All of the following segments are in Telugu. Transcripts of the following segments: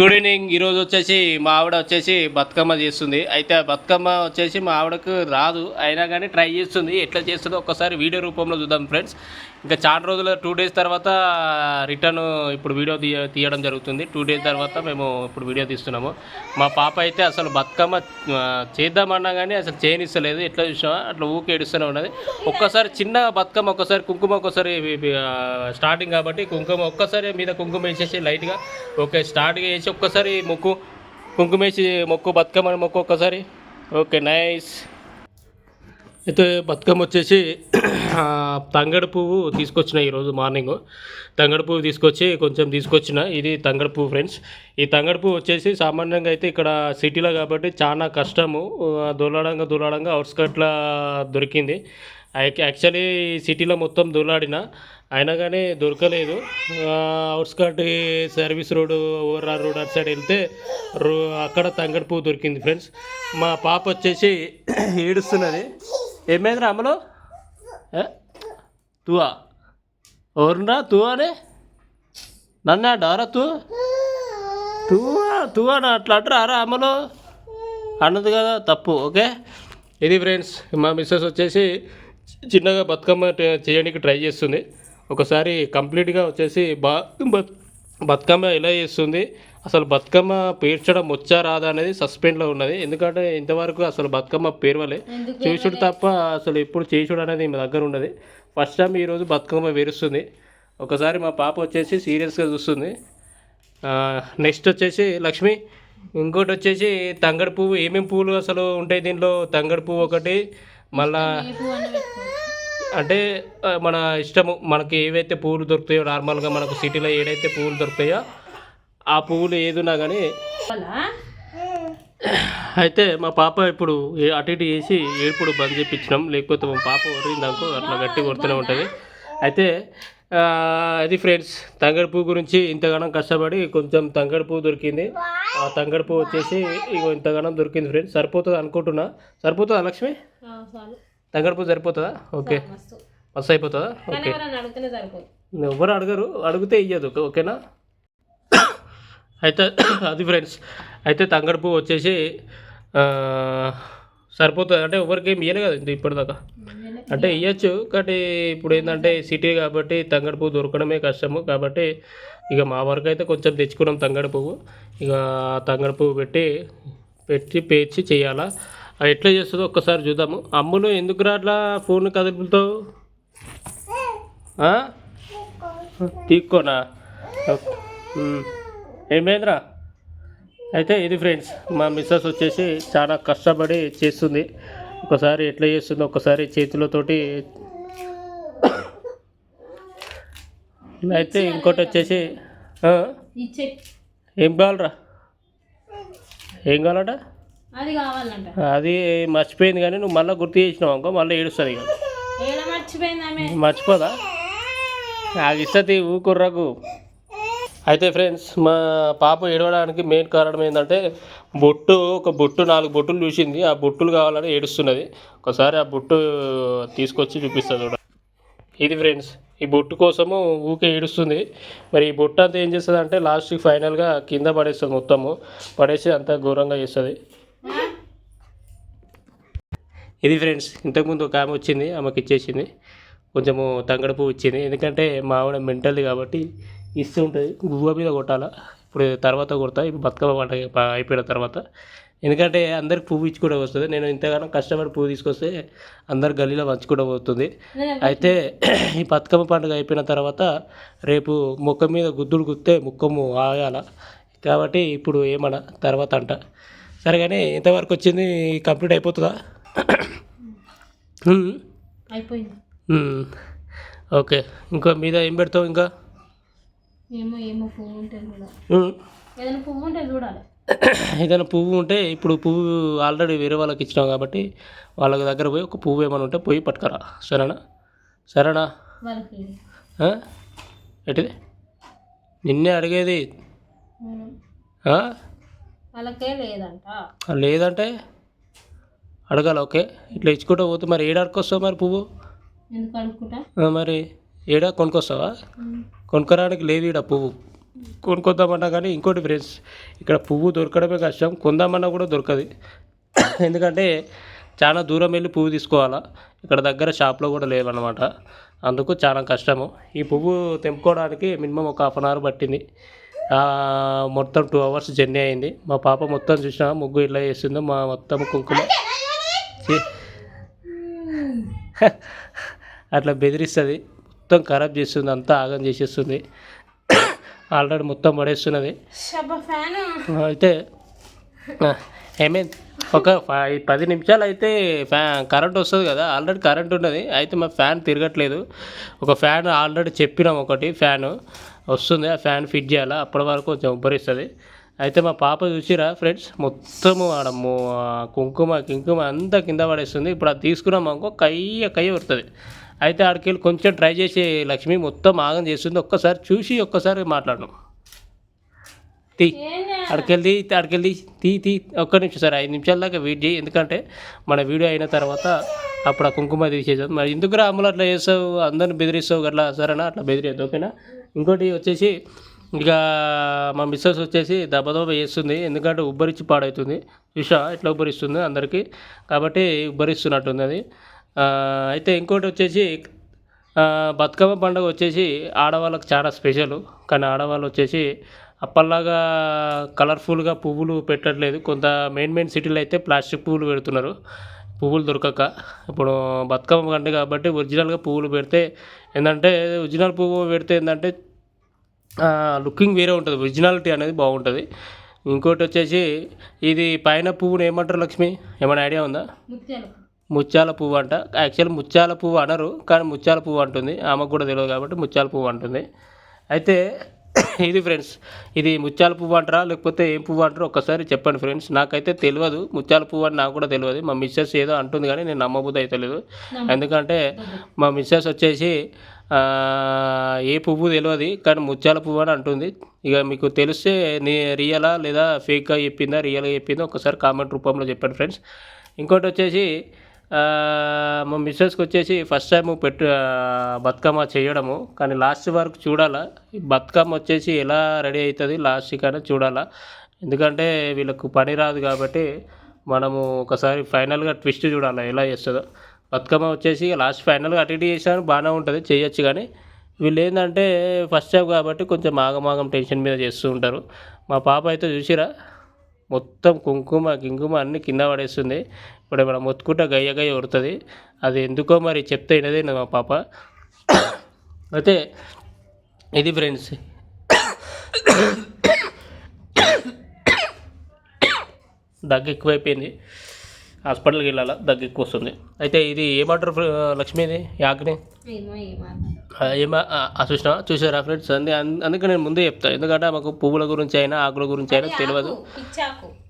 గుడ్ ఈవినింగ్ ఈరోజు వచ్చేసి మా ఆవిడ వచ్చేసి బతుకమ్మ చేస్తుంది. అయితే ఆ బతుకమ్మ వచ్చేసి మా ఆవిడకు రాదు. అయినా కానీ ట్రై చేస్తుంది. ఎట్లా చేస్తుందో ఒక్కసారి వీడియో రూపంలో చూద్దాం ఫ్రెండ్స్. ఇంకా చాలా రోజుల టూ డేస్ తర్వాత రిటర్న్ ఇప్పుడు వీడియో తీయ తీయడం జరుగుతుంది. టూ డేస్ తర్వాత మేము ఇప్పుడు వీడియో తీస్తున్నాము. మా పాప అయితే అసలు బతుకమ్మ చేద్దామన్నా కానీ అసలు చేయనిస్తలేదు. ఎట్లా చూసినా అట్లా ఊకే ఏడుస్తూనే ఉన్నది. ఒక్కసారి చిన్న బతుకమ్మ ఒక్కసారి కుంకుమ ఒక్కసారి స్టార్టింగ్ కాబట్టి కుంకుమ ఒక్కసారి మీద కుంకుమ వేసేసి లైట్గా ఓకే స్టార్ట్గా వేసి ఒక్కసారి మొక్కు కుంకుమేసి మొక్కు బతుకమ్మని మొక్కు ఒక్కసారి. Okay nice. అయితే బతుకమ్మ వచ్చేసి తంగడు పువ్వు తీసుకొచ్చిన ఈరోజు మార్నింగ్. తంగడు పువ్వు తీసుకొచ్చి కొంచెం తీసుకొచ్చిన. ఇది తంగడు పువ్వు ఫ్రెండ్స్. ఈ తంగడు పువ్వు వచ్చేసి సామాన్యంగా అయితే ఇక్కడ సిటీలో కాబట్టి చాలా కష్టము. ఆ, దొలాడంగా దొలాడంగా అవుట్స్కట్లో దొరికింది. యాక్చువల్లీ సిటీలో మొత్తం దొలాడిన. అయినా కానీ దొరకలేదు. Outskirt service road over road అటు సైడ్ వెళ్తే రో అక్కడ తంగడు పువ్వు దొరికింది ఫ్రెండ్స్. మా పాప వచ్చేసి ఏడుస్తున్నది. ఏమైందిరా అమలు తువా? ఎవరున్నా తువానే? నన్నా డారా తూ? తువా? నా అట్లా అంటారా రా అమలు అన్నది కదా తప్పు ఓకే? ఇది ఫ్రెండ్స్ మా మిస్సెస్ వచ్చేసి చిన్నగా బతుకమ్మ చేయడానికి ట్రై చేస్తుంది. ఒకసారి కంప్లీట్గా వచ్చేసి బా బత్- బతుకమ్మ ఎలా చేస్తుంది? అసలు బతుకమ్మ పేర్చడం వచ్చా రాదా అనేది సస్పెండ్లో ఉన్నది. ఎందుకంటే ఇంతవరకు అసలు బతుకమ్మ పేర్వలే. చేసుడు తప్ప అసలు ఎప్పుడు చేసుడు అనేది మా దగ్గర ఉన్నది. ఫస్ట్ టైం ఈరోజు బతుకమ్మ వేరుస్తుంది ఒకసారి మా పాప వచ్చేసి సీరియస్గా చూస్తుంది. నెక్స్ట్ వచ్చేసి లక్ష్మి ఇంకోటి వచ్చేసి తంగడి పువ్వు. ఏమేమి పువ్వులు అసలు ఉంటాయి దీనిలో తంగడి పువ్వు ఒకటి మళ్ళా అంటే మన ఇష్టము మనకి ఏవైతే పువ్వులు దొరుకుతాయో నార్మల్గా మనకు సిటీలో ఏదైతే పువ్వులు దొరుకుతాయో ఆ పువ్వులు ఏదున్నా కానీ అయితే మా పాప ఇప్పుడు అటు ఇటు వేసి ఏడుపుడు బంద్ చేయించినాం లేకపోతే మా పాప వరిందనుకో అట్లా గట్టి కొడుతూనే ఉంటుంది. అయితే అది ఫ్రెండ్స్ తంగడి పువ్వు గురించి ఇంతగానం కష్టపడి కొంచెం తంగడి పువ్వు దొరికింది. ఆ తంగడి పువ్వు వచ్చేసి ఇగో ఇంతగానం దొరికింది ఫ్రెండ్స్. సరిపోతుంది అనుకుంటున్నా. సరిపోతుందా లక్ష్మి? తంగడి పువ్వు సరిపోతుందా? ఓకే. మస్తు. అయిపోతుందా ఓకే. ఎవరు అడగరు అడిగితే ఇయ్యదు ఓకేనా? అయితే అది ఫ్రెండ్స్ అయితే తంగడి పువ్వు వచ్చేసి సరిపోతుంది. అంటే ఎవరికి ఏం ఇయ్యలే కదా ఇప్పటిదాకా. అంటే ఇవ్వచ్చు కానీ ఇప్పుడు ఏంటంటే సిటీ కాబట్టి తంగడి పువ్వు దొరకడమే కష్టము. కాబట్టి ఇక మా వరకు అయితే కొంచెం తెచ్చుకున్నాం తంగడి పువ్వు ఇక తంగడి పువ్వు పెట్టి పెట్టి పేర్చి చేయాలా? ఎట్లా చేస్తుందో ఒక్కసారి చూద్దాము. అమ్ములు ఎందుకు రాట్లా ఫోన్ కదుపుతావు ఉమ్. ఏమైందిరా అయితే ఇది ఫ్రెండ్స్ మా మిస్సెస్ వచ్చేసి చాలా కష్టపడి చేస్తుంది. ఒకసారి ఎట్లా చేస్తుందో ఒకసారి చేతులతోటి అయితే ఇంకోటి వచ్చేసి ఏం కావాలరా? ఏం కావాలట? అది కావాలంట. అది మర్చిపోయింది కానీ నువ్వు మళ్ళీ గుర్తు చేసినావు అనుకో మళ్ళీ ఏడుస్తుంది ఇక. మర్చిపోదా? నాకు ఇస్తుంది ఊకుర్రకు అయితే ఫ్రెండ్స్ మా పాప ఏడవడానికి మెయిన్ కారణం ఏంటంటే బొట్టు ఒక బొట్టు నాలుగు బొట్టులు చూసింది. ఆ బొట్టులు కావాలని ఏడుస్తున్నది. ఒకసారి ఆ బొట్టు తీసుకొచ్చి చూపిస్తుంది చూడ. ఇది ఫ్రెండ్స్ ఈ బొట్టు కోసము ఊకే ఏడుస్తుంది. మరి ఈ బొట్టు అంతా ఏం చేస్తుంది అంటే లాస్ట్కి ఫైనల్గా కింద పడేస్తుంది మొత్తము. పడేసి అంతా ఘోరంగా చేస్తుంది. ఇది ఫ్రెండ్స్ ఇంతకుముందు ఒక ఆమె వచ్చింది ఆమెకి ఇచ్చేసింది. కొంచెము తంగడ పువ్వు ఇచ్చింది. ఎందుకంటే మా ఆవిడ మెంటల్ది కాబట్టి ఇస్తూ ఉంటుంది. గువ్వ మీద కొట్టాలా. ఇప్పుడు తర్వాత కొడతా ఇప్పుడు బతుకమ్మ పంట అయిపోయిన తర్వాత. ఎందుకంటే అందరికి పువ్వు ఇచ్చి కూడా వస్తుంది. నేను ఇంతగానో కష్టపడి పువ్వు తీసుకొస్తే అందరు గల్లీలో పంచుకోవడం పోతుంది. అయితే ఈ బతుకమ్మ పండుగ అయిపోయిన తర్వాత రేపు ముఖం మీద గుద్దులు గుత్తే ముఖము ఆగాల. కాబట్టి ఇప్పుడు ఏమన్నా తర్వాత అంట. సరే కానీ ఇంతవరకు వచ్చింది కంప్లీట్ అయిపోతుందా? ఓకే ఇంకా మీద ఏం పెడతావు ఇంకా? ఏమో ఏమో పువ్వు కూడా ఉమ్. ఏదైనా పువ్వు ఉంటే చూడాలి. ఏదైనా పువ్వు ఉంటే ఇప్పుడు పువ్వు ఆల్రెడీ వేరే వాళ్ళకి ఇచ్చినాం కాబట్టి వాళ్ళ దగ్గర పోయి ఒక పువ్వు ఏమైనా ఉంటే పోయి పట్టుకరా. సరేనా? సరేనా? వాళ్ళకి? ఏంటిది? నిన్నే అడిగేది? వాళ్ళకే లేదంటే? అడగాలి ఓకే. ఇట్లా ఇచ్చుకుంటూ పోతే మరి ఏడాడికొస్తావు మరి పువ్వు? మరి ఏడా కొనుక్కొస్తావా? కొనుక్కరానికి లేదు ఈడ పువ్వు. కొనుక్కొద్దామన్నా కానీ ఇంకోటి ఫ్రెండ్స్ ఇక్కడ పువ్వు దొరకడమే కష్టం కొందామన్నా కూడా దొరకదు. ఎందుకంటే చాలా దూరం వెళ్ళి పువ్వు తీసుకోవాలా? ఇక్కడ దగ్గర షాప్లో కూడా లేవన్నమాట. అందుకు చాలా కష్టము. ఈ పువ్వు తెంపుకోవడానికి మినిమం ఒక హాఫ్ అన్ అవర్ పట్టింది. మొత్తం టూ అవర్స్ జర్నీ అయింది. మా పాప మొత్తం చూసినా ముగ్గు ఇలా వేస్తుందో మా మొత్తం కుంకుమ. అట్లా బెదిరిస్తుంది. మొత్తం ఖరాబ్ చేస్తుంది అంతా ఆగం చేసేస్తుంది. ఆల్రెడీ మొత్తం పడేస్తున్నది. ఫ్యాన్. అయితే ఏమైంది ఒక ఫైవ్ పది నిమిషాలు అయితే ఫ్యా కరెంట్ వస్తుంది కదా ఆల్రెడీ కరెంట్ ఉన్నది. అయితే మా ఫ్యాన్ తిరగట్లేదు. ఒక ఫ్యాన్ ఆల్రెడీ చెప్పినాం ఒకటి ఫ్యాన్. వస్తుంది ఆ ఫ్యాన్ ఫిట్ చేయాలా? అప్పటి వరకు కొంచెం ఉబ్బరిస్తుంది. అయితే మా పాప చూసిరా ఫ్రెండ్స్? మొత్తము ఆడ కుంకుమ కింకుమ అంతా కింద పడేస్తుంది. ఇప్పుడు అది తీసుకున్నాం అనుకో కయ్య కయ్య పడుతుంది అయితే ఆడికి వెళ్ళి కొంచెం ట్రై చేసి లక్ష్మి మొత్తం ఆగం చేస్తుంది. ఒక్కసారి చూసి ఒక్కసారి మాట్లాడను తీ ఏం చేయాలి? అక్కడికెళ్ళి అక్కడికెళ్ళి తీ తీ ఒక్క నిమిషం సార్ ఐదు నిమిషాల దాకా వెయిట్ చేయి. ఎందుకంటే మన వీడియో అయిన తర్వాత అప్పుడు ఆ కుంకుమ తీసేసాం మరి ఎందుకు రాములు అట్లా చేస్తావు? అందరిని బెదిరిస్తావు అట్లా సరేనా? అట్లా బెదిరేది ఓకేనా? ఇంకోటి వచ్చేసి ఇక మా మిస్సెస్ వచ్చేసి దబదబ వేస్తుంది ఎందుకంటే ఉబ్బరించి పాడవుతుంది ఉషా ఎట్లా ఉబ్బరిస్తుంది అందరికీ? కాబట్టి ఉబ్బరిస్తున్నట్టుంది అది. అయితే ఇంకోటి వచ్చేసి బతుకమ్మ పండుగ వచ్చేసి ఆడవాళ్ళకి చాలా స్పెషల్. కానీ ఆడవాళ్ళు వచ్చేసి అప్పల్లాగా కలర్ఫుల్గా పువ్వులు పెట్టట్లేదు. కొంత మెయిన్ మెయిన్ సిటీలో అయితే ప్లాస్టిక్ పువ్వులు పెడుతున్నారు. పువ్వులు దొరకక. ఇప్పుడు బతుకమ్మ పండుగ కాబట్టి ఒరిజినల్గా పువ్వులు పెడితే ఏంటంటే ఒరిజినల్ పువ్వు పెడితే ఏంటంటే లుకింగ్ వేరే ఉంటుంది ఒరిజినాలిటీ అనేది బాగుంటుంది. ఇంకోటి వచ్చేసి ఇది పైన పువ్వుని ఏమంటారు లక్ష్మి? ఏమైనా ఐడియా ఉందా? ముత్యాలు పువ్వు. అంట. యాక్చువల్ ముత్యాల పువ్వు అనరు కానీ ముత్యాల పువ్వు అంటుంది. ఆమెకు కూడా తెలియదు కాబట్టి ముత్యాల పువ్వు అంటుంది. అయితే ఇది ఫ్రెండ్స్ ఇది ముత్యాల పువ్వు అంటారా లేకపోతే ఏం పువ్వు అంటారో ఒక్కసారి చెప్పండి ఫ్రెండ్స్. నాకైతే తెలియదు ముత్యాల పువ్వు అని నాకు కూడా తెలియదు. మా మిస్సెస్ ఏదో అంటుంది కానీ నేను నమ్మబుద్ధి అయితే లేదు. ఎందుకంటే మా మిస్సెస్ వచ్చేసి ఏ పువ్వు తెలియదు కానీ ముత్యాల పువ్వు అని అంటుంది. ఇక మీకు తెలిస్తే నీ రియలా లేదా ఫేక్గా చెప్పిందా రియల్గా చెప్పిందా ఒకసారి కామెంట్ రూపంలో చెప్పండి ఫ్రెండ్స్. ఇంకోటి వచ్చేసి మా మిస్సెస్కి వచ్చేసి ఫస్ట్ టైం పెట్టు బతుకమ్మ చేయడము. కానీ లాస్ట్ వరకు చూడాలా. బతుకమ్మ వచ్చేసి ఎలా రెడీ అవుతుంది లాస్ట్ కానీ చూడాలా. ఎందుకంటే వీళ్ళకు పని రాదు కాబట్టి మనము ఒకసారి ఫైనల్గా ట్విస్ట్ చూడాలి ఎలా చేస్తుందో. బతుకమ్మ వచ్చేసి లాస్ట్ ఫైనల్గా అటు ఇటు చేసాను బాగానే ఉంటుంది. చేయొచ్చు కానీ వీళ్ళు ఏంటంటే ఫస్ట్ టైం కాబట్టి కొంచెం ఆగమాగం టెన్షన్ మీద చేస్తూ ఉంటారు. మా పాప అయితే చూసిరా? మొత్తం కుంకుమ గింకుమ అన్నీ కింద పడేస్తుంది. ఇప్పుడు ఏమైనా మొత్తుకుంటా గయ్య గయ్య కొడుతుంది. అది ఎందుకో మరి చెప్తే వినదే మా పాప. అయితే ఇది ఫ్రెండ్స్. దగ్గు ఎక్కువైపోయింది. హాస్పిటల్కి వెళ్ళాలా? దగ్గు ఎక్కువ వస్తుంది. అయితే ఇది ఏమంటారు లక్ష్మీది యాగ్ని ఏమో చూసినా చూసారా ఫ్రెండ్స్? అందు అందుకే నేను ముందే చెప్తాను ఎందుకంటే మాకు పువ్వుల గురించి అయినా ఆకుల గురించి అయినా తెలియదు.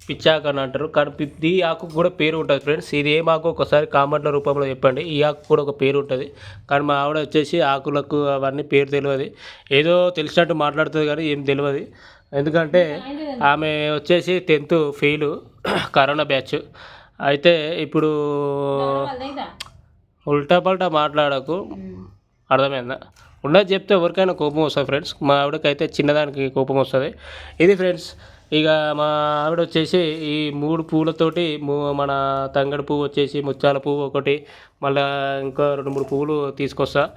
పిచ్చాకు. అని అంటారు. కానీ ఈ ఆకు కూడా పేరు ఉంటుంది ఫ్రెండ్స్. ఇది ఏం ఆకు ఒకసారి కామెంట్ల రూపంలో చెప్పండి. ఈ ఆకు కూడా ఒక పేరు ఉంటుంది. కానీ మా ఆవిడ వచ్చేసి ఆకులకు అవన్నీ పేరు తెలియదు. ఏదో తెలిసినట్టు మాట్లాడుతుంది కానీ ఏం తెలియదు. ఎందుకంటే ఆమె వచ్చేసి టెన్త్ ఫెయిల్ కరోనా బ్యాచ్. అయితే ఇప్పుడు ఉల్టా పల్టా మాట్లాడకు. అర్థమైందా? ఉన్నది చెప్తే ఎవరికైనా కోపం వస్తుంది ఫ్రెండ్స్. మా ఆవిడకైతే చిన్నదానికి కోపం వస్తుంది. ఇది ఫ్రెండ్స్ ఇక మా ఆవిడ వచ్చేసి ఈ మూడు పువ్వులతోటి ము- మన తంగడి పువ్వు వచ్చేసి ముత్యాల పువ్వు ఒకటి మళ్ళీ ఇంకా రెండు మూడు పువ్వులు తీసుకొస్తా.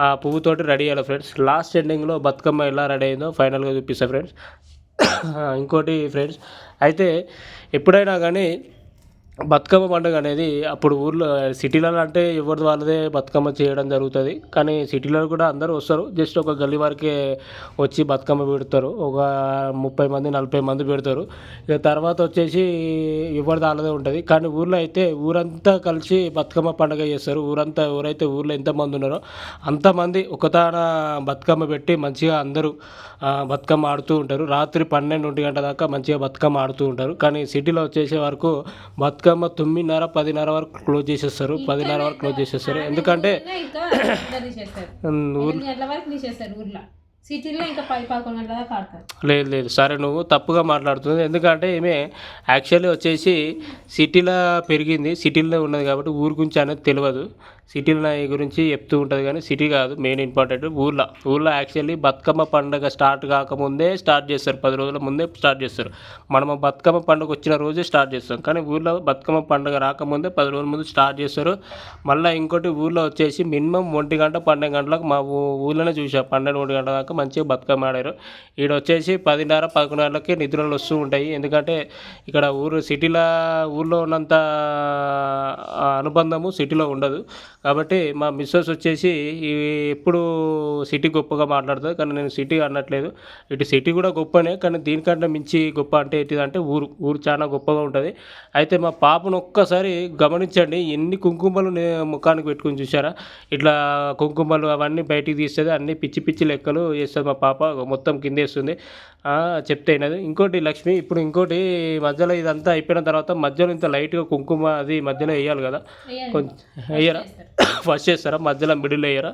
ఆ పువ్వుతోటి రెడీ అయ్యాలి ఫ్రెండ్స్. లాస్ట్ ఎండింగ్లో బతుకమ్మ ఎలా రెడీ అయిందో ఫైనల్గా చూపిస్తా ఫ్రెండ్స్. ఇంకోటి ఫ్రెండ్స్ అయితే ఎప్పుడైనా కానీ బతుకమ్మ పండుగ అనేది అప్పుడు ఊర్లో సిటీలలో అంటే ఎవరిది వాళ్ళదే బతుకమ్మ చేయడం జరుగుతుంది. కానీ సిటీలో కూడా అందరూ వస్తారు. జస్ట్ ఒక గల్లీ వరకే వచ్చి బతుకమ్మ పెడతారు. ఒక ముప్పై మంది నలభై మంది పెడతారు. ఇక తర్వాత వచ్చేసి ఎవరిది వాళ్ళదే ఉంటుంది. కానీ ఊర్లో అయితే ఊరంతా కలిసి బతుకమ్మ పండుగ చేస్తారు. ఊరంతా ఎవరైతే ఊర్లో ఎంతమంది ఉన్నారో అంతమంది ఒకతాన బతుకమ్మ పెట్టి మంచిగా అందరూ బతుకమ్మ ఆడుతూ ఉంటారు. రాత్రి పన్నెండు ఒంటి గంట దాకా మంచిగా బతుకమ్మ ఆడుతూ ఉంటారు. కానీ సిటీలో వచ్చేసే వరకు బతుకమ్మ తొమ్మిదిన్నర పదిన్నర వరకు క్లోజ్ చేసేస్తారు. పదిన్నర వరకు క్లోజ్ చేసేస్తారు. ఎందుకంటే ఊర్లో. సిటీలో ఇంకా పది పదకొండు గంటల దాకా ఆడతారు. లేదు లేదు. సరే నువ్వు తప్పుగా మాట్లాడుతుంది ఎందుకంటే ఈమె యాక్చువల్లీ వచ్చేసి సిటీలో పెరిగింది. సిటీలో ఉన్నది కాబట్టి ఊరి గురించి అనేది తెలియదు. సిటీలో గురించి చెప్తూ ఉంటుంది కానీ సిటీ కాదు మెయిన్ ఇంపార్టెంట్ ఊర్లో. ఊర్లో యాక్చువల్లీ బతుకమ్మ పండుగ స్టార్ట్ కాకముందే స్టార్ట్ చేస్తారు. పది రోజుల ముందే స్టార్ట్ చేస్తారు. మనం బతుకమ్మ పండుగ వచ్చిన రోజే స్టార్ట్ చేస్తాం. కానీ ఊర్లో బతుకమ్మ పండుగ రాకముందే పది రోజుల ముందు స్టార్ట్ చేస్తారు. మళ్ళీ ఇంకోటి ఊర్లో వచ్చేసి మినిమం ఒంటి గంట పన్నెండు గంటలకు మా ఊళ్ళోనే చూసా. పన్నెండు ఒంటి గంటల దాకా మంచిగా బతుకమ్మ ఆడారు. ఈడ వచ్చేసి పదిన్నర పదకొండున్నరకి నిద్రలు వస్తూ ఉంటాయి. ఎందుకంటే ఇక్కడ ఊరు సిటీలో ఊర్లో ఉన్నంత అనుబంధము సిటీలో ఉండదు. కాబట్టి మా మిస్సెస్ వచ్చేసి ఎప్పుడు సిటీ గొప్పగా మాట్లాడుతుంది. కానీ నేను సిటీ అనట్లేదు. ఇటు సిటీ కూడా గొప్పనే కానీ దీనికంటే మించి గొప్ప అంటే ఏంటిదంటే ఊరు. ఊరు చాలా గొప్పగా ఉంటుంది. అయితే మా పాపను ఒక్కసారి గమనించండి. ఎన్ని కుంకుమలు ముఖానికి పెట్టుకుని చూసారా ఇట్లా కుంకుమలు అవన్నీ బయటికి తీసేది అన్ని పిచ్చి పిచ్చి లెక్కలు చేస్తుంది మా పాప మొత్తం కిందేస్తుంది చెప్తే అయినది. ఇంకోటి లక్ష్మి ఇప్పుడు ఇంకోటి మధ్యలో ఇదంతా అయిపోయిన తర్వాత మధ్యలో ఇంత లైట్గా కుంకుమ అది మధ్యలో వేయాలి కదా. కొంచెం వేయరా? ఫస్ట్ చేస్తారా? మధ్యలో మిడిల్ వేయరా?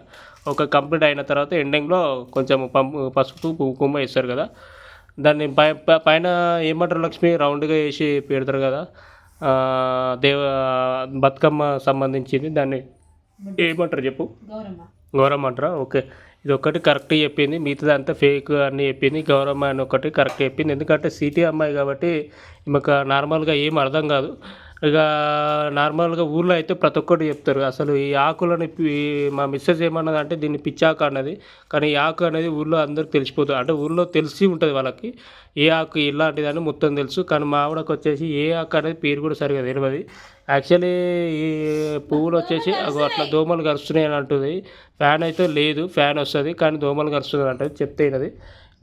ఒక కంప్లీట్ అయిన తర్వాత ఎండింగ్లో కొంచెం పంపు పసుపు కుంకుమ వేస్తారు కదా. దాన్ని పైన ఏమంటారు లక్ష్మి? రౌండ్గా వేసి పెడతారు కదా. దేవ బతుకమ్మ సంబంధించింది దాన్ని. ఏమంటారు చెప్పు? గౌరమ్మ. గౌరమ్మ అంటారా? ఓకే. ఇది ఒకటి కరెక్ట్ చెప్పింది. మిగతాది అంతా ఫేక్ అని చెప్పింది. గౌరమ్మ అని ఒకటి కరెక్ట్ చెప్పింది. ఎందుకంటే సిటీ అమ్మాయి కాబట్టి ఈమెకు నార్మల్గా ఏం అర్థం కాదు. ఇక నార్మల్గా ఊళ్ళో అయితే ప్రతి ఒక్కటి చెప్తారు. అసలు ఈ ఆకులని మా మిస్సెస్ ఏమన్నది అంటే దీన్ని పిచ్చాకు అన్నది. కానీ ఈ ఆకు అనేది ఊళ్ళో అందరికి తెలిసిపోతుంది. అంటే ఊళ్ళో తెలిసి ఉంటుంది వాళ్ళకి. ఏ ఆకు ఇలాంటిదని మొత్తం తెలుసు. కానీ మా ఆవిడకి వచ్చేసి ఏ ఆకు అనేది పేరు కూడా సరిగా తెలియదు యాక్చువల్లీ ఈ పువ్వులు వచ్చేసి అగో అట్లా దోమలు కరుస్తున్నాయి అని అంటుంది. ఫ్యాన్ అయితే లేదు ఫ్యాన్ వస్తుంది కానీ దోమలు కరుస్తుంది అంటది. చెప్తే వినది.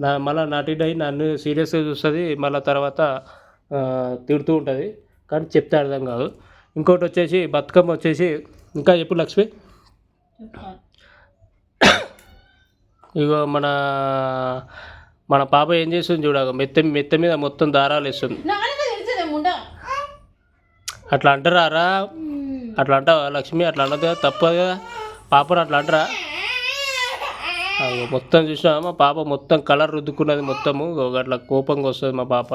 నా మళ్ళీ నటిడ్ అయి నన్ను సీరియస్గా చూస్తుంది మళ్ళీ తర్వాత తిడుతూ ఉంటుంది. కానీ చెప్తే అర్థం కాదు. ఇంకోటి వచ్చేసి బతుకమ్మ వచ్చేసి ఇంకా చెప్పు లక్ష్మి. ఇగో మన మన పాప ఏం చేస్తుంది చూడ మెత్త మెత్త మీద మొత్తం దారాలు వేస్తుంది. అట్లా అంటారా అట్లా అంటావా? లక్ష్మి అట్లా అనదు కదా తప్పదు కదా. పాపను అట్లా అంటారా? అగో మొత్తం చూసినా మా పాప మొత్తం కలర్ రుద్దుకున్నది మొత్తము. అట్లా కోపంగా వస్తుంది మా పాప.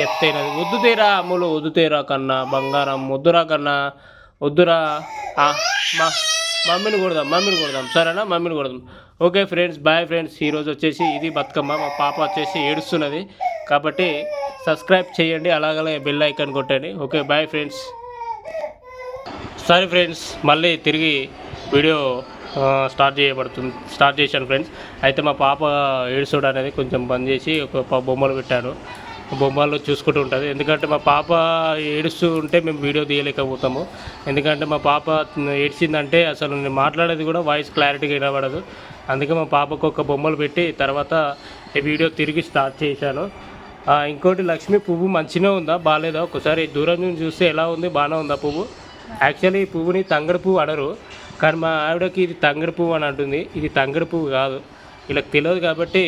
చెప్తేనది వద్దుతేరా అమ్ములు వద్దుతేరా కన్నా బంగారం వద్దురా కన్నా వద్దురా. ఆ, మా మమ్మీని కొడదాం మమ్మీని కొడదాం. సరేనా? మమ్మీని కొడదాం. Okay friends bye friends. ఈరోజు వచ్చేసి ఇది బతుకమ్మ. మా పాప వచ్చేసి ఏడుస్తున్నది. కాబట్టి సబ్స్క్రైబ్ చేయండి అలాగలే బెల్ ఐకాన్ కొట్టండి. ఓకే బాయ్ ఫ్రెండ్స్ సరే ఫ్రెండ్స్ మళ్ళీ తిరిగి వీడియో స్టార్ట్ చేయబడుతుంది స్టార్ట్ చేశాను ఫ్రెండ్స్ అయితే మా పాప ఏడుసోడు అనేది కొంచెం బంద్ చేసి ఒక బొమ్మలు పెట్టాను. బొమ్మలు చూసుకుంటూ ఉంటుంది. ఎందుకంటే మా పాప ఏడుస్తూ ఉంటే మేము వీడియో తీయలేకపోతాము. ఎందుకంటే మా పాప ఏడ్చిందంటే అసలు నేను మాట్లాడేది కూడా వాయిస్ క్లారిటీగా వినబడదు. అందుకే మా పాపకు ఒక బొమ్మలు పెట్టి తర్వాత ఈ వీడియో తిరిగి స్టార్ట్ చేశాను. ఇంకోటి లక్ష్మి పువ్వు మంచిగా ఉందా? బాగాలేదా ఒకసారి దూరం నుంచి చూస్తే ఎలా ఉంది? బాగానే ఉందా పువ్వు? యాక్చువల్లీ ఈ పువ్వుని తంగడి పువ్వు అనరు కానీ మా ఆవిడకి ఇది తంగడి పువ్వు అని అంటుంది. ఇది తంగడి పువ్వు కాదు. వీళ్ళకి తెలియదు కాబట్టి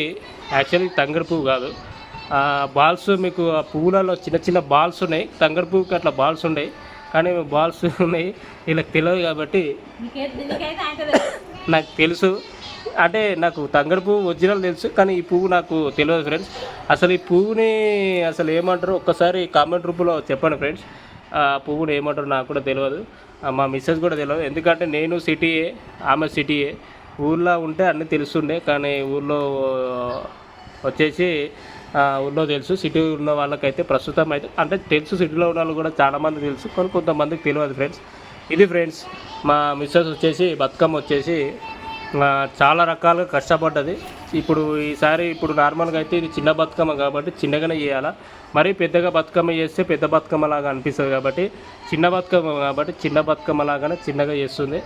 యాక్చువల్లీ తంగడి పువ్వు కాదు. బాల్స్ మీకు ఆ పువ్వులలో చిన్న చిన్న బాల్స్ ఉన్నాయి. తంగడి పువ్వుకి అట్లా బాల్స్ ఉన్నాయి. కానీ బాల్స్ ఉన్నాయి. వీళ్ళకి తెలియదు కాబట్టి నీకే తెలుసు. అంటే నాకు తంగడి పువ్వు ఒరిజినల్ తెలుసు కానీ ఈ పువ్వు నాకు తెలియదు ఫ్రెండ్స్ అసలు ఈ పువ్వుని అసలు ఏమంటారు? ఒక్కసారి కామెంట్ రూపంలో చెప్పండి ఫ్రెండ్స్ ఆ పువ్వుని ఏమంటారు నాకు కూడా తెలియదు మా మిస్సెస్ కూడా తెలియదు ఎందుకంటే నేను సిటీయే ఆమె సిటీయే ఊళ్ళో ఉంటే అన్నీ తెలుస్తుండే కానీ ఊళ్ళో వచ్చేసి ఊళ్ళో తెలుసు. సిటీ ఉన్న వాళ్ళకైతే ప్రస్తుతం అయితే అంటే తెలుసు సిటీలో ఉన్న వాళ్ళు కూడా చాలామంది తెలుసు కానీ కొంతమందికి తెలియదు ఫ్రెండ్స్ ఇది ఫ్రెండ్స్ మా మిస్సెస్ వచ్చేసి బతుకమ్మ వచ్చేసి చాలా రకాలుగా కష్టపడ్డది. ఇప్పుడు ఈసారి ఇప్పుడు నార్మల్గా అయితే ఇది చిన్న బతుకమ్మ కాబట్టి చిన్నగానే చేయాలా? మరీ పెద్దగా బతుకమ్మ చేస్తే పెద్ద బతుకమ్మ లాగా అనిపిస్తుంది కాబట్టి చిన్న బతుకమ్మ కాబట్టి చిన్న బతుకమ్మ లాగానే చిన్నగా చేస్తుంది.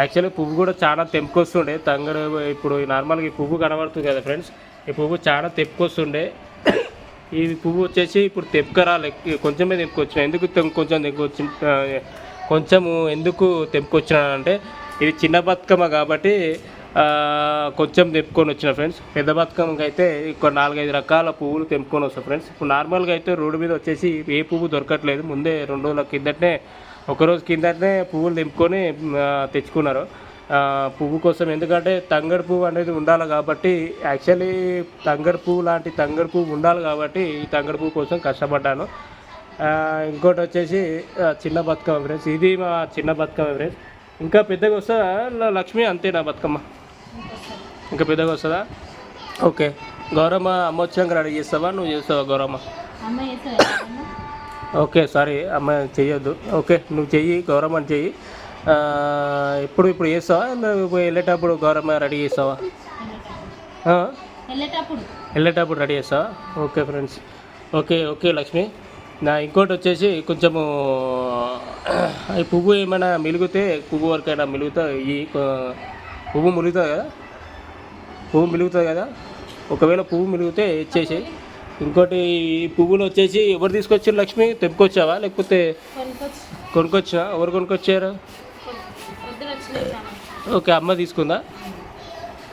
యాక్చువల్లీ పువ్వు కూడా చాలా తెంపుకొస్తుండే. తంగడు ఇప్పుడు నార్మల్గా ఈ పువ్వు కనబడుతుంది కదా ఫ్రెండ్స్? ఈ పువ్వు చాలా తెంపుకొస్తుండే. ఈ పువ్వు వచ్చేసి ఇప్పుడు తెంపుకరాలి కొంచెమే తెంపుకొచ్చిన. ఎందుకు కొంచెం తెంపుకొచ్చి కొంచెము ఎందుకు తెంపుకొచ్చినానంటే ఇది చిన్న బతుకమ్మ కాబట్టి కొంచెం తెంపుకొని వచ్చిన ఫ్రెండ్స్. పెద్ద బతుకమ్మకి అయితే ఒక నాలుగైదు రకాల పువ్వులు తెంపుకొని వస్తాయి ఫ్రెండ్స్. ఇప్పుడు నార్మల్గా అయితే రోడ్డు మీద వచ్చేసి ఏ పువ్వు దొరకట్లేదు. ముందే రెండు రోజుల కిందటనే ఒక రోజు కిందటనే పువ్వులు తెంపుకొని తెచ్చుకున్నారు. పువ్వు కోసం ఎందుకంటే తంగడి పువ్వు అనేది ఉండాలి కాబట్టి యాక్చువల్లీ తంగడి పువ్వు లాంటి తంగడి పువ్వు ఉండాలి కాబట్టి ఈ తంగడి పువ్వు కోసం కష్టపడ్డాను. ఇంకోటి వచ్చేసి చిన్న బతుకమ్మ ఫ్రెండ్స్. ఇది మా చిన్న బతుకమ్మ ఫ్రెండ్స్. ఇంకా పెద్దగా వస్తుందా? ల- లక్ష్మి అంతేనా బతుకమ్మ? ఇంకా పెద్దగా వస్తుందా? ఓకే. గౌరమ్మ అమ్మ వచ్చాక రెడీ చేస్తావా? నువ్వు చేస్తావా గౌరమ్మ? Okay sorry. అమ్మ చెయ్యొద్దు. ఓకే నువ్వు చెయ్యి గౌరమ్మని చెయ్యి. ఆ, ఇప్పుడు ఇప్పుడు చేస్తావా? వెళ్ళేటప్పుడు గౌరమ్మ రెడీ చేస్తావా? వెళ్ళేటప్పుడు రెడీ చేస్తావా? Okay friends. Okay okay Lakshmi. నా ఇంకోటి వచ్చేసి కొంచెము ఈ పువ్వు ఏమైనా మిలిగితే పువ్వు వరకైనా మిలుగుతా ఈ పువ్వు ములుగుతుంది కదా? పువ్వు మిలుగుతుంది కదా? ఒకవేళ పువ్వు మిలిగితే ఇచ్చేసి. ఇంకోటి ఈ పువ్వులు వచ్చేసి ఎవరు తీసుకొచ్చారు లక్ష్మి? తెంపుకొచ్చావా? లేకపోతే కొనుక్కొచ్చా? ఎవరు కొనుక్కొచ్చారు? ఓకే అమ్మ తీసుకుందా?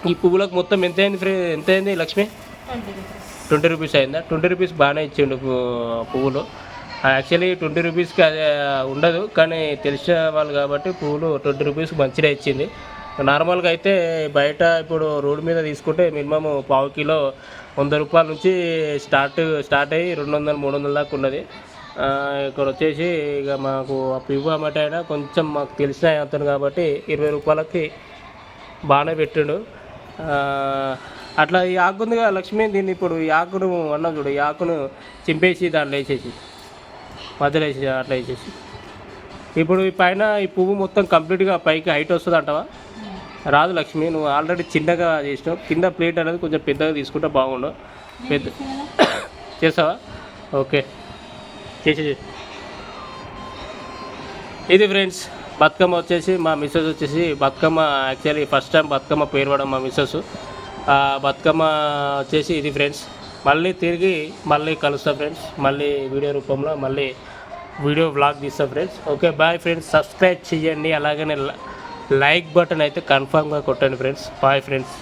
ఈ పువ్వులకు మొత్తం ఎంత అయింది ఫ్రీ ఎంత అయింది లక్ష్మి ట్వంటీ రూపీస్ అయిందా? ట్వంటీ రూపీస్ బాగానే ఇచ్చిండు పువ్వులు. యాక్చువల్లీ ట్వంటీ రూపీస్కి అది ఉండదు కానీ తెలిసిన వాళ్ళు కాబట్టి పువ్వులు ట్వంటీ రూపీస్కి మంచిగా ఇచ్చింది. నార్మల్గా అయితే బయట ఇప్పుడు రోడ్డు మీద తీసుకుంటే మినిమం పావు కిలో వంద రూపాయల నుంచి స్టార్ట్ స్టార్ట్ అయ్యి రెండు వందలు మూడు వందల దాకా ఉన్నది. ఇక్కడ వచ్చేసి ఇక మాకు ఆ పువ్వు అమ్మట అయినా కొంచెం మాకు తెలిసిన అతను కాబట్టి ఇరవై రూపాయలకి బాగానే పెట్టిండు. అట్లా ఈ ఆకు ఉందిగా లక్ష్మి దీన్ని ఇప్పుడు ఈ ఆకును అన్నావు చూడు ఈ ఆకును చింపేసి దాంట్లో వేసేసి మధ్యలో వేసి అట్లా వేసేసి. ఇప్పుడు ఈ పైన ఈ పువ్వు మొత్తం కంప్లీట్గా పైకి హైట్ వస్తుంది అంటావా? రాదు లక్ష్మి నువ్వు ఆల్రెడీ చిన్నగా చేసినావు. కింద ప్లేట్ అనేది కొంచెం పెద్దగా తీసుకుంటే బాగుండు. పెద్ద చేస్తావా? ఓకే. చేసి ఇది ఫ్రెండ్స్ బతుకమ్మ వచ్చేసి మా మిస్సెస్ వచ్చేసి Bathukamma actually first time Bathukamma పేరు పడడం మా మిస్సెస్ బతుకమ్మ వచ్చేసి ఇది ఫ్రెండ్స్. మళ్ళీ తిరిగి మళ్ళీ కలుస్తా ఫ్రెండ్స్. మళ్ళీ వీడియో రూపంలో మళ్ళీ వీడియో వ్లాగ్ తీస్తా friends. Okay bye friends subscribe చేయండి. అలాగనే లైక్ బటన్ అయితే కన్ఫామ్గా కొట్టండి ఫ్రెండ్స్. Bye friends